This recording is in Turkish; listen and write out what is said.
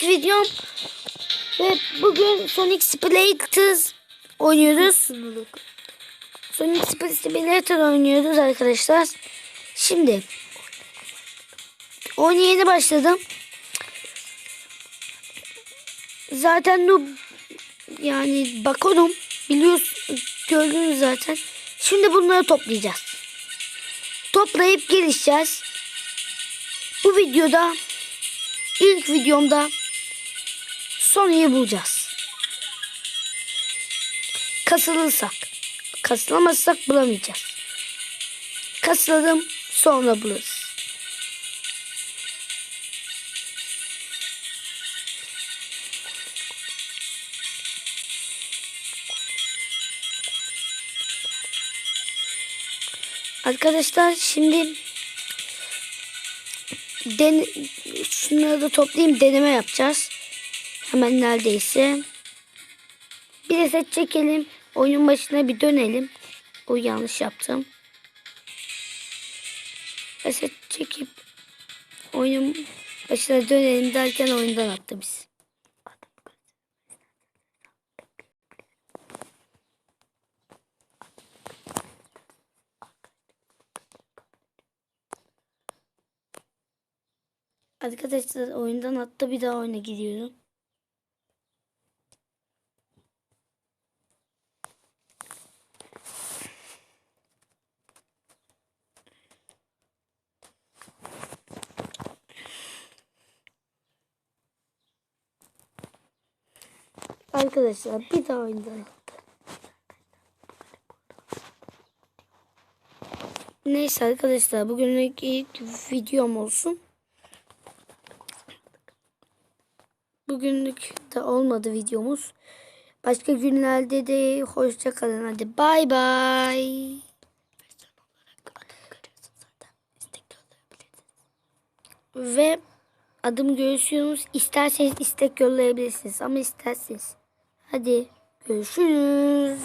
ilk videom ve bugün Sonic Splitters oynuyoruz. Sonic Splitters oynuyoruz arkadaşlar. Şimdi oyuna yeni başladım. Zaten noob yani bakalım biliyorsun gördünüz zaten. Şimdi bunları toplayacağız. Toplayıp gelişeceğiz. Bu videoda ilk videomda Sony'yi bulacağız. Kasılırsak. Kasılamazsak bulamayacağız. Kasılalım sonra buluruz. Arkadaşlar şimdi den şunları da toplayayım deneme yapacağız. Hemen neredeyse. Bir de set çekelim. Oyunun başına bir dönelim. O yanlış yaptım. Reset çekip oyunun başına dönelim derken oyundan attı biz. Arkadaşlar oyundan attı bir daha oyuna gidiyorum. Arkadaşlar bir daha attı. Neyse arkadaşlar bugünlük ilk videom olsun. Bugünlük de olmadı videomuz. Başka günlerde de hoşça kalın. Hadi bay bay. Ve adım görüşüyorsunuz. İsterseniz istek yollayabilirsiniz ama isterseniz. 快点有事